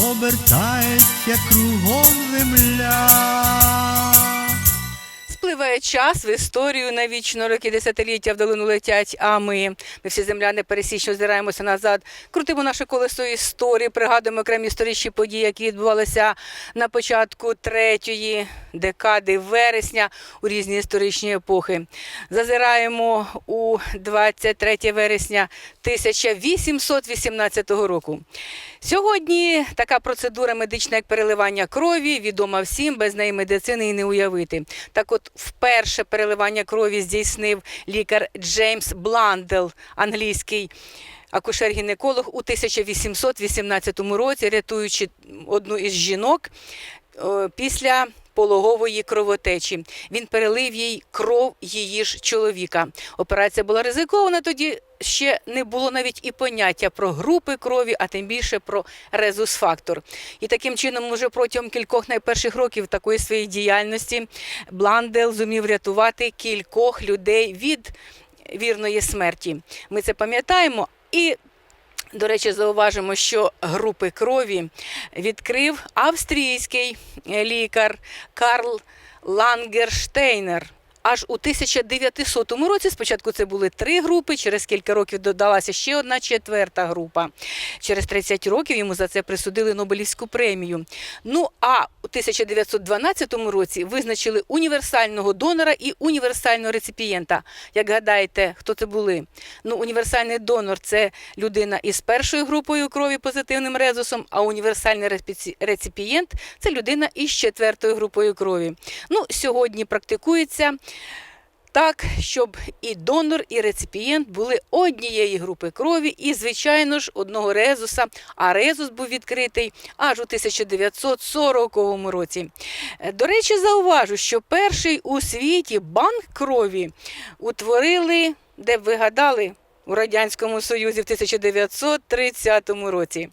обертається кругом земля. Спливає час в історію навічно роки десятиліття в долину летять. А ми, ми всі земляни пересічно озираємося назад, крутимо наше колесо історії, пригадуємо окремі історичні події, які відбувалися на початку третьої декади вересня у різні історичні епохи. Зазираємо у 23 вересня 1818 року. Сьогодні така процедура медична, як переливання крові, відома всім, без неї медицини і не уявити. Так от, вперше переливання крові здійснив лікар Джеймс Бландел, англійський акушер-гінеколог у 1818 році, рятуючи одну із жінок е, після пологової кровотечі. Він перелив їй кров її ж чоловіка. Операція була ризикована тоді. Ще не було навіть і поняття про групи крові, а тим більше про резус-фактор. І таким чином, уже протягом кількох найперших років такої своєї діяльності Бландел зумів врятувати кількох людей від вірної смерті. Ми це пам'ятаємо і до речі, зауважимо, що групи крові відкрив австрійський лікар Карл Лангерштейнер. Аж у 1900 році спочатку це були три групи, через кілька років додалася ще одна четверта група. Через 30 років йому за це присудили Нобелівську премію. Ну а у 1912 році визначили універсального донора і універсального реципієнта. Як гадаєте, хто це були? Ну, універсальний донор це людина із першою групою крові позитивним резусом, а універсальний реципієнт це людина із четвертою групою крові. Ну, сьогодні практикується так, щоб і донор, і реципієнт були однієї групи крові, і, звичайно ж, одного резуса. А резус був відкритий аж у 1940 році. Е, До речі, зауважу, що перший у світі банк крові утворили, де б ви у Радянському Союзі в 1930 році.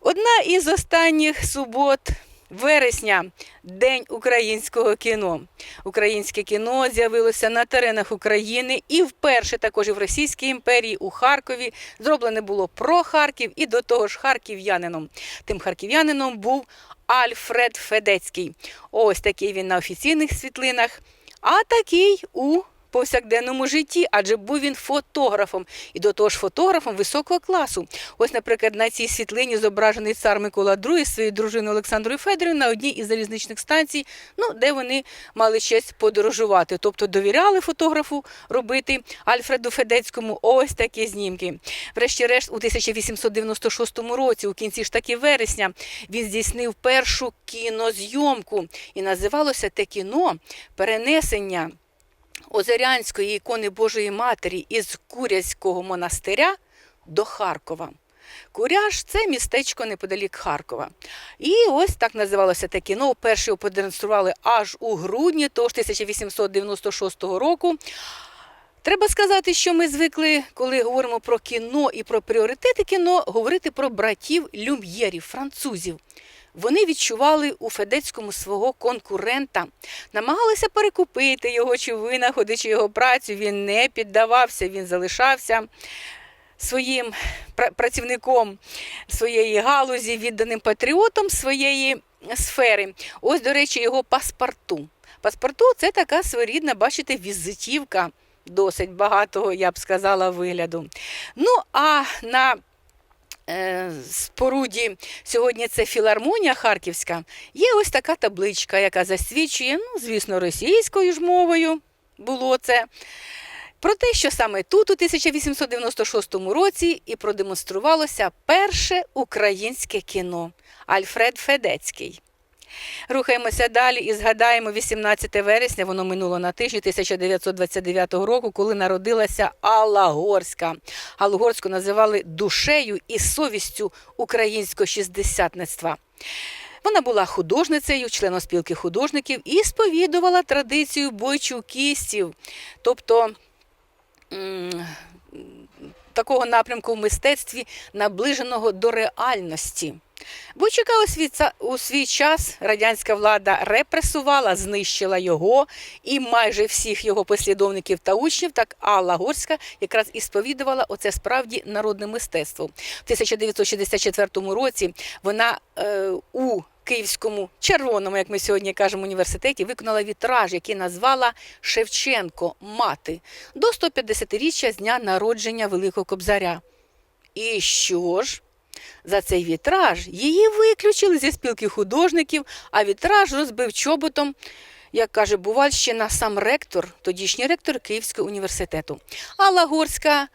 Одна із останніх субот вересня День українського кіно. Українське кіно з'явилося на теренах України і вперше також і в Російській імперії у Харкові. Зроблене було про Харків і до того ж харків'янином. Тим харків'янином був Альфред Федецький. Ось такий він на офіційних світлинах, а такий у повсякденному житті, адже був він фотографом і до того ж фотографом високого класу. Ось, наприклад, на цій світлині зображений цар Микола II з своєю дружиною Олександрою Федорівною на одній із залізничних станцій, ну де вони мали честь подорожувати, тобто довіряли фотографу робити Альфреду Федецькому ось такі знімки. Врешті-решт, у 1896 році, у кінці ж таки вересня, він здійснив першу кінозйомку, і називалося те кіно перенесення. Озерянської ікони Божої Матері із Курязького монастиря до Харкова. Куряж це містечко неподалік Харкова. І ось так називалося те кіно. Вперше його продемонстрували аж у грудні того ж 1896 року. Треба сказати, що ми звикли, коли говоримо про кіно і про пріоритети кіно, говорити про братів люм'єрів, французів. Вони відчували у Федецькому свого конкурента, намагалися перекупити його чи винаходичи його працю. Він не піддавався, він залишався своїм працівником своєї галузі, відданим патріотом своєї сфери. Ось, до речі, його паспорту. Паспорту це така своєрідна, бачите, візитівка досить багатого, я б сказала, вигляду. Ну, а на споруді сьогодні це філармонія Харківська. Є ось така табличка, яка засвідчує, ну, звісно, російською ж мовою було це. Про те, що саме тут, у 1896 році, і продемонструвалося перше українське кіно Альфред Федецький. Рухаємося далі і згадаємо 18 вересня, воно минуло на тижні 1929 року, коли народилася Алла Горська. Аллу Горську називали душею і совістю українського шістдесятництва. Вона була художницею, членом спілки художників і сповідувала традицію бойчукістів, тобто такого напрямку в мистецтві, наближеного до реальності. Бойчука у свій, час радянська влада репресувала, знищила його і майже всіх його послідовників та учнів. Так Алла Горська якраз і сповідувала оце справді народне мистецтво. В 1964 році вона е, у Київському червоному, як ми сьогодні кажемо, університеті, виконала вітраж, який назвала Шевченко мати до 150-річчя з дня народження Великого Кобзаря. І що ж? За цей вітраж її виключили зі спілки художників, а вітраж розбив чоботом, як каже Бувальщина, сам ректор, тодішній ректор Київського університету. Алла Горська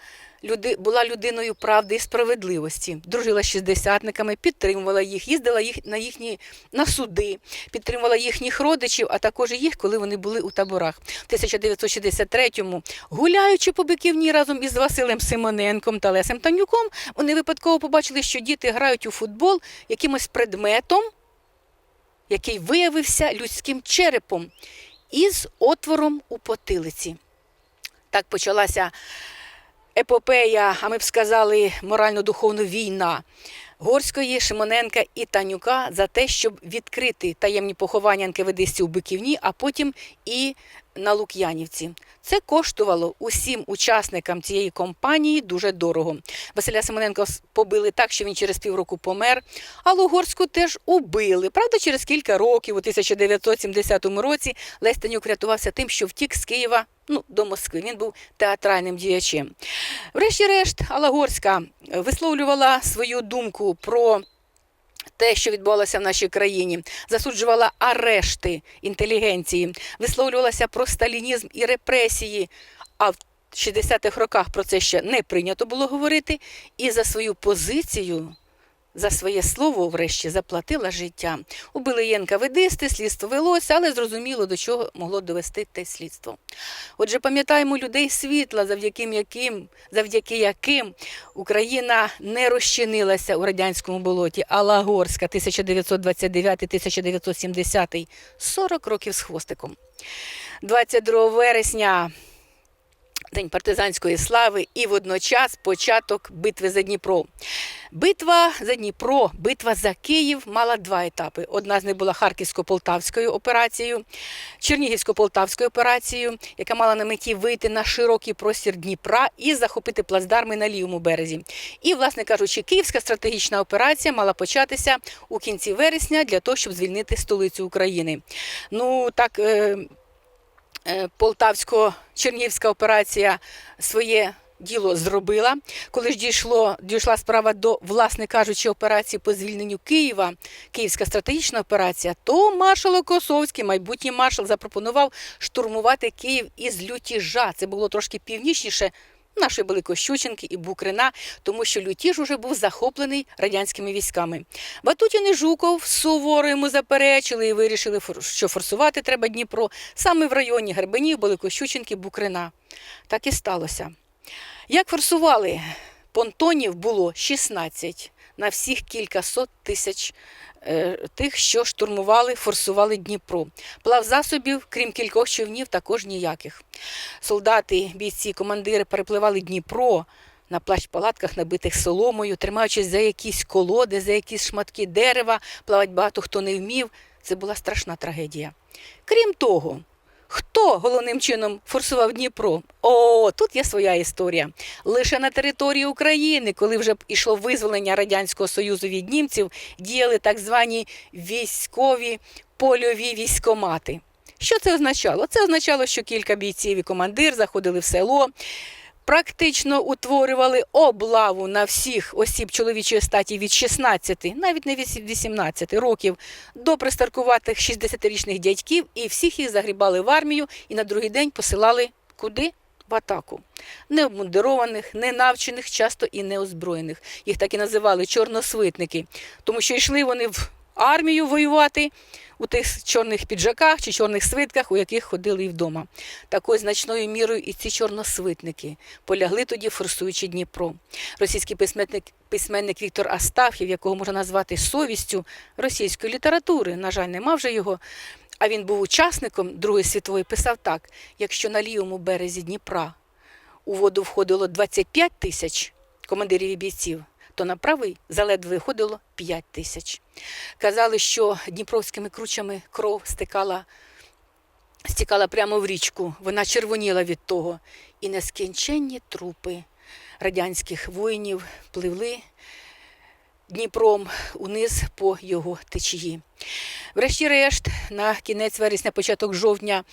люди, була людиною правди і справедливості, дружила з шістдесятниками, підтримувала їх, їздила їх на їхні на суди, підтримувала їхніх родичів, а також їх, коли вони були у таборах. В 1963-му, гуляючи по биківні разом із Василем Симоненком та Лесем Танюком, вони випадково побачили, що діти грають у футбол якимось предметом, який виявився людським черепом із отвором у потилиці. Так почалася епопея, а ми б сказали, морально-духовна війна. Горської, Шимоненка і Танюка за те, щоб відкрити таємні поховання НКВД у Биківні, а потім і на Лук'янівці. Це коштувало усім учасникам цієї компанії дуже дорого. Василя Симоненка побили так, що він через півроку помер, а Лугорську теж убили. Правда, через кілька років, у 1970 році, Лесь Танюк врятувався тим, що втік з Києва ну, до Москви. Він був театральним діячем. Врешті-решт, Алла Горська висловлювала свою думку про те, що відбувалося в нашій країні, засуджувала арешти інтелігенції, висловлювалася про сталінізм і репресії. А в 60-х роках про це ще не прийнято було говорити. І за свою позицію, за своє слово, врешті, заплатила життя. Убили її НКВДисти, слідство велося, але зрозуміло, до чого могло довести те слідство. Отже, пам'ятаємо людей світла, завдяки яким, завдяки яким Україна не розчинилася у радянському болоті. Алла Горська, 1929-1970, 40 років з хвостиком. 22 вересня День партизанської слави і водночас початок битви за Дніпро. Битва за Дніпро, битва за Київ мала два етапи. Одна з них була Харківсько-Полтавською операцією, Чернігівсько-Полтавською операцією, яка мала на меті вийти на широкий простір Дніпра і захопити плацдарми на лівому березі. І, власне кажучи, Київська стратегічна операція мала початися у кінці вересня для того, щоб звільнити столицю України. Ну так. Е, Полтавсько-Чернігівська операція своє діло зробила. Коли ж дійшло, дійшла справа до, власне кажучи, операції по звільненню Києва, Київська стратегічна операція, то маршал Косовський, майбутній маршал, запропонував штурмувати Київ із Лютіжа. Це було трошки північніше нашої Великощученки і Букрина, тому що Лютіж уже був захоплений радянськими військами. Батутін і Жуков суворо йому заперечили і вирішили, що форсувати треба Дніпро саме в районі Гербенів, Великощученки, Букрина. Так і сталося. Як форсували? Понтонів було 16 на всіх кількасот тисяч тих, що штурмували, форсували Дніпро. Плавзасобів, крім кількох човнів, також ніяких. Солдати, бійці, командири перепливали Дніпро на плащ-палатках, набитих соломою, тримаючись за якісь колоди, за якісь шматки дерева, плавати багато хто не вмів. Це була страшна трагедія. Крім того, Хто головним чином форсував Дніпро? О, тут є своя історія. Лише на території України, коли вже йшло визволення Радянського Союзу від німців, діяли так звані військові польові військомати. Що це означало? Це означало, що кілька бійців і командир заходили в село, практично утворювали облаву на всіх осіб чоловічої статі від 16, навіть не від 18 років, до пристаркуватих 60-річних дядьків, і всіх їх загрібали в армію і на другий день посилали куди? В атаку. Необмундированих, ненавчених, часто і неозброєних. Їх так і називали чорносвитники, тому що йшли вони в армію воювати у тих чорних піджаках чи чорних свитках, у яких ходили і вдома. Такою значною мірою і ці чорносвитники полягли тоді, форсуючи Дніпро. Російський письменник, письменник Віктор Астаф'єв, якого можна назвати совістю російської літератури, на жаль, нема вже його. А він був учасником Другої світової, писав так: якщо на лівому березі Дніпра у воду входило 25 тисяч командирів і бійців, то на правий заледве виходило 5 тисяч. Казали, що дніпровськими кручами кров стикала, стікала прямо в річку. Вона червоніла від того. І нескінченні трупи радянських воїнів пливли Дніпром униз по його течії. Врешті-решт, на кінець вересня, початок жовтня,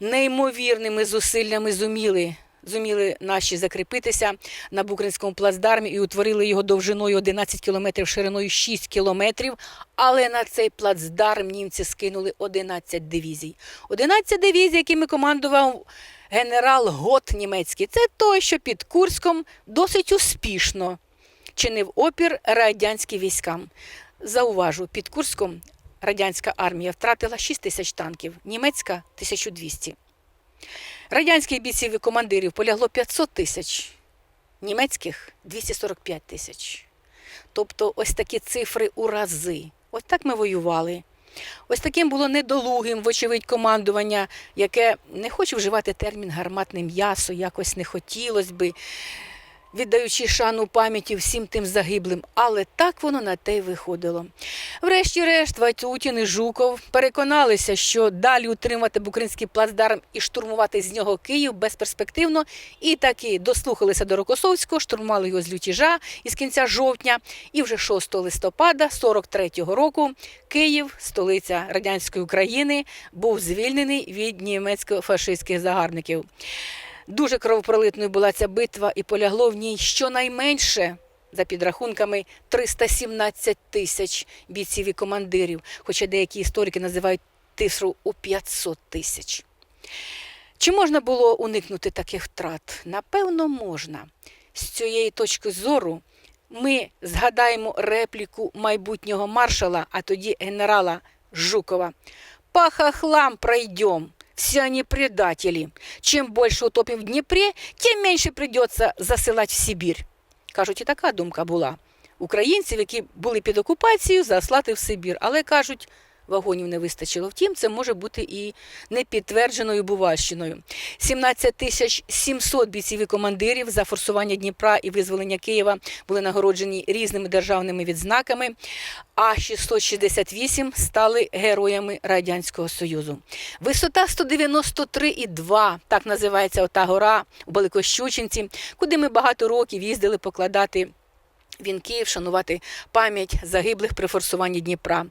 неймовірними зусиллями зуміли. Зуміли наші закріпитися на Букринському плацдармі і утворили його довжиною 11 кілометрів, шириною 6 кілометрів. Але на цей плацдарм німці скинули 11 дивізій. 11 дивізій, якими командував генерал Гот німецький. Це той, що під Курськом досить успішно чинив опір радянським військам. Зауважу, під Курском радянська армія втратила 6 тисяч танків, німецька 1200. Радянських бійців і командирів полягло 500 тисяч, німецьких 245 тисяч. Тобто ось такі цифри у рази. Ось так ми воювали. Ось таким було недолугим, вочевидь, командування, яке не хочу вживати термін гарматне м'ясо, якось не хотілося би, віддаючи шану пам'яті всім тим загиблим, але так воно на те й виходило. Врешті-решт, Ватютін і Жуков переконалися, що далі утримати Букринський плацдарм і штурмувати з нього Київ безперспективно, і таки дослухалися до Рокосовського, штурмували його з лютіжа із кінця жовтня, і вже 6 листопада 43-го року Київ, столиця радянської України, був звільнений від німецько-фашистських загарбників. Дуже кровопролитною була ця битва, і полягло в ній щонайменше, за підрахунками, 317 тисяч бійців і командирів, хоча деякі історики називають цифру у 500 тисяч. Чи можна було уникнути таких втрат? Напевно, можна. З цієї точки зору ми згадаємо репліку майбутнього маршала, а тоді генерала Жукова. По хохлам пройдем. Все они предатели. Чем больше утопим в Дніпрі, тим менше придется засилати в Сибір. Кажуть, і така думка була. Українців, які були під окупацією, заслати в Сибір. Але кажуть, вагонів не вистачило. Втім, це може бути і непідтвердженою бувальщиною. 17 тисяч 700 бійців і командирів за форсування Дніпра і визволення Києва були нагороджені різними державними відзнаками, а 668 стали героями Радянського Союзу. Висота 193,2, так називається ота гора у Великощучинці, куди ми багато років їздили покладати вінки, вшанувати пам'ять загиблих при форсуванні Дніпра.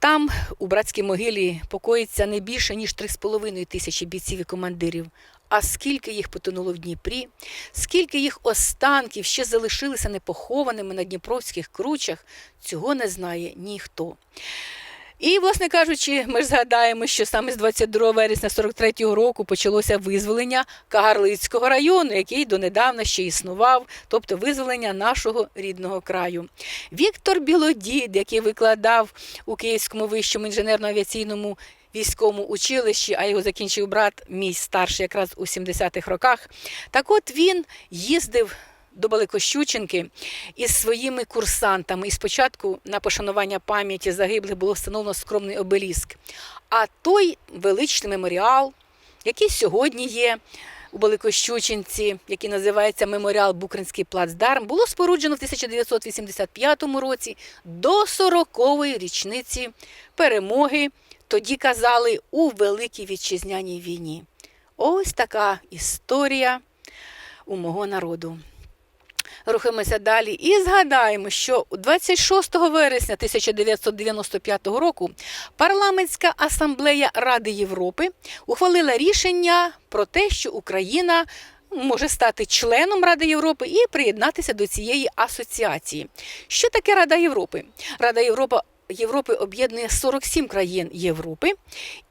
Там, у братській могилі, покоїться не більше, ніж 3,5 тисячі бійців і командирів. А скільки їх потонуло в Дніпрі, скільки їх останків ще залишилися непохованими на дніпровських кручах, цього не знає ніхто. І, власне кажучи, ми ж згадаємо, що саме з 22 вересня 43-го року почалося визволення Кагарлицького району, який донедавна ще існував, тобто визволення нашого рідного краю. Віктор Білодід, який викладав у Київському вищому інженерно-авіаційному військовому училищі, а його закінчив брат, мій старший, якраз у 70-х роках. Так от він їздив до Баликощученки із своїми курсантами. І спочатку на пошанування пам'яті загиблих було встановлено скромний обеліск. А той величний меморіал, який сьогодні є у Баликощученці, який називається Меморіал Букринський плацдарм, було споруджено в 1985 році до 40-ї річниці перемоги. Тоді казали у Великій Вітчизняній війні. Ось така історія у мого народу. Рухаємося далі і згадаємо, що 26 вересня 1995 року парламентська асамблея Ради Європи ухвалила рішення про те, що Україна може стати членом Ради Європи і приєднатися до цієї асоціації. Що таке Рада Європи? Рада Європи Європи об'єднує 47 країн Європи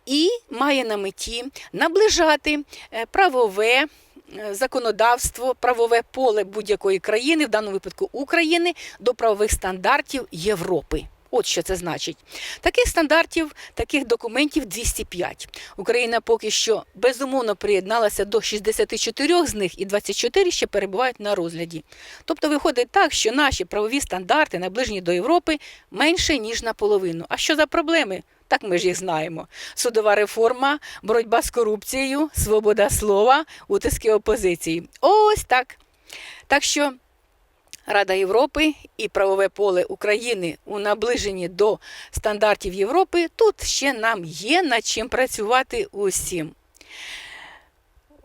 і має на меті наближати е, правове законодавство, правове поле будь-якої країни, в даному випадку України, до правових стандартів Європи. От що це значить. Таких стандартів, таких документів 205. Україна поки що безумовно приєдналася до 64 з них, і 24 ще перебувають на розгляді. Тобто виходить так, що наші правові стандарти, наближені до Європи, менше ніж наполовину. А що за проблеми? Так ми ж їх знаємо. Судова реформа, боротьба з корупцією, свобода слова, утиски опозиції. Ось так. Так що Рада Європи і правове поле України у наближенні до стандартів Європи, тут ще нам є над чим працювати усім.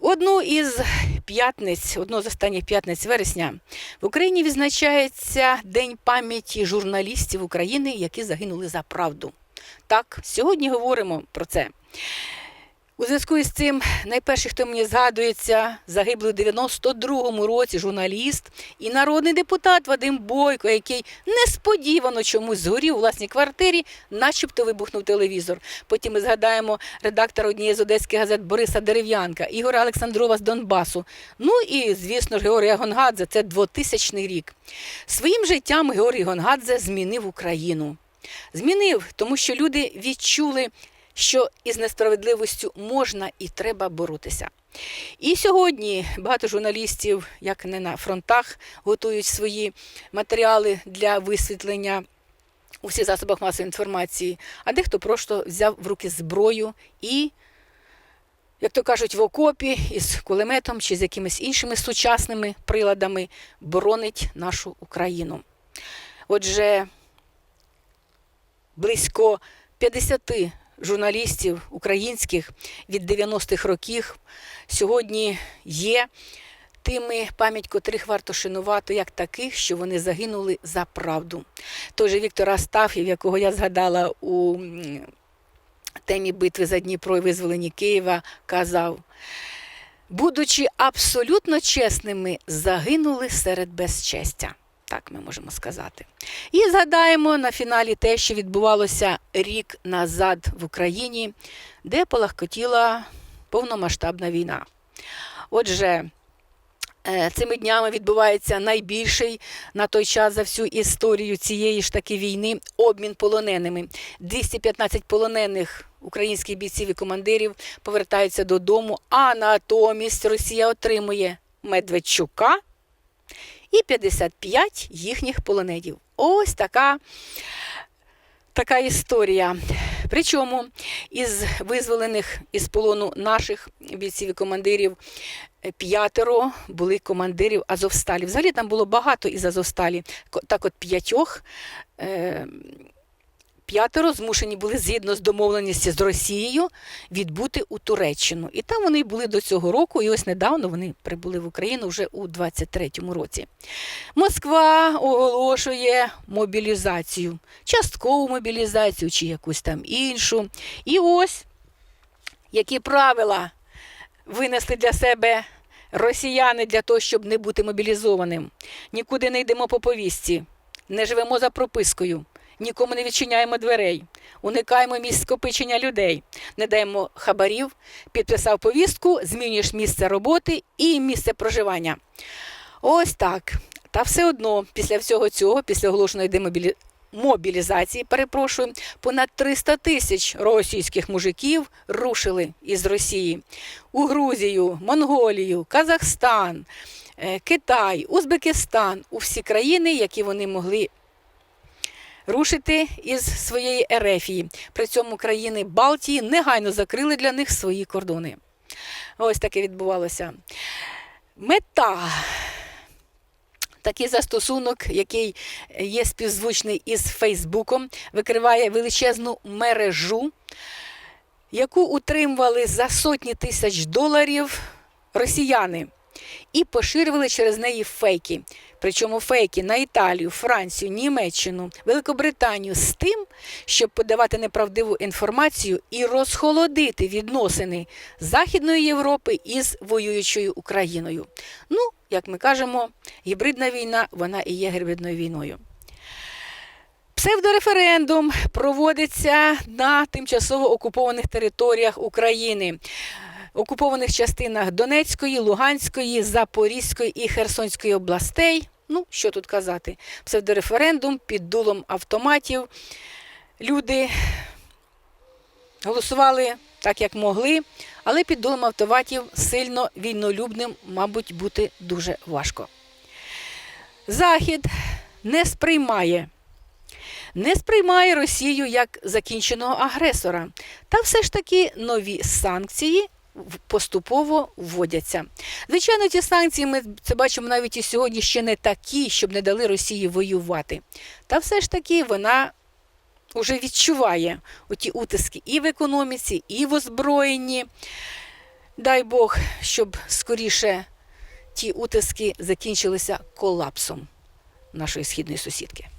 Одну із п'ятниць, одну з останніх п'ятниць вересня, в Україні відзначається День пам'яті журналістів України, які загинули за правду. Так, сьогодні говоримо про це. У зв'язку із цим найперший, хто мені згадується, загиблий у 92-му році журналіст і народний депутат Вадим Бойко, який несподівано чомусь згорів у власній квартирі, начебто вибухнув телевізор. Потім ми згадаємо редактора однієї з одеських газет Бориса Дерев'янка, Ігора Олександрова з Донбасу. Ну і, звісно ж, Георгія Гонгадзе, це 2000 рік. Своїм життям Георгій Гонгадзе змінив Україну. Змінив, тому що люди відчули що із несправедливістю можна і треба боротися. І сьогодні багато журналістів, як не на фронтах, готують свої матеріали для висвітлення у всіх засобах масової інформації, а дехто просто взяв в руки зброю і, як то кажуть, в окопі із кулеметом чи з якимись іншими сучасними приладами боронить нашу Україну. Отже, близько 50 журналістів українських від 90-х років сьогодні є тими, пам'ять котрих варто шанувати як таких, що вони загинули за правду. Той же Віктор Астафів, якого я згадала у темі битви за Дніпро і визволені Києва, казав. Будучи абсолютно чесними, загинули серед безчестя. Так ми можемо сказати. І згадаємо на фіналі те, що відбувалося рік назад в Україні, де полагкотіла повномасштабна війна. Отже, е, цими днями відбувається найбільший на той час за всю історію цієї ж таки війни обмін полоненими. 215 полонених українських бійців і командирів повертаються додому, а натомість Росія отримує Медведчука і 55 їхніх полонедів. Ось така, така історія. Причому із визволених із полону наших бійців і командирів е, п'ятеро були командирів Азовсталі. Взагалі там було багато із Азовсталі. Так от п'ятьох. Е- П'ятеро змушені були згідно з домовленістю з Росією відбути у Туреччину. І там вони були до цього року, і ось недавно вони прибули в Україну вже у 23-му році. Москва оголошує мобілізацію, часткову мобілізацію чи якусь там іншу. І ось які правила винесли для себе росіяни для того, щоб не бути мобілізованим. Нікуди не йдемо по повістці, не живемо за пропискою. Нікому не відчиняємо дверей, уникаємо місць скопичення людей, не даємо хабарів, підписав повістку, змінюєш місце роботи і місце проживання. Ось так. Та все одно, після всього цього, після оголошеної демобілі... мобілізації, перепрошую, понад 300 тисяч російських мужиків рушили із Росії у Грузію, Монголію, Казахстан, е, Китай, Узбекистан, у всі країни, які вони могли рушити із своєї Ерефії. При цьому країни Балтії негайно закрили для них свої кордони. Ось таке відбувалося. Мета. Такий застосунок, який є співзвучний із Фейсбуком, викриває величезну мережу, яку утримували за сотні тисяч доларів росіяни і поширювали через неї фейки. Причому фейки на Італію, Францію, Німеччину, Великобританію з тим, щоб подавати неправдиву інформацію і розхолодити відносини Західної Європи із воюючою Україною. Ну, як ми кажемо, гібридна війна вона і є гібридною війною. Псевдореферендум проводиться на тимчасово окупованих територіях України, окупованих частинах Донецької, Луганської, Запорізької і Херсонської областей. Ну, що тут казати? Псевдореферендум під дулом автоматів. Люди голосували так, як могли, але під дулом автоматів сильно вільнолюбним, мабуть, бути дуже важко. Захід не сприймає. Не сприймає Росію як закінченого агресора. Та все ж таки нові санкції поступово вводяться. Звичайно, ці санкції ми це бачимо навіть і сьогодні ще не такі, щоб не дали Росії воювати. Та все ж таки вона вже відчуває оті утиски і в економіці, і в озброєнні. Дай Бог, щоб скоріше ті утиски закінчилися колапсом нашої східної сусідки.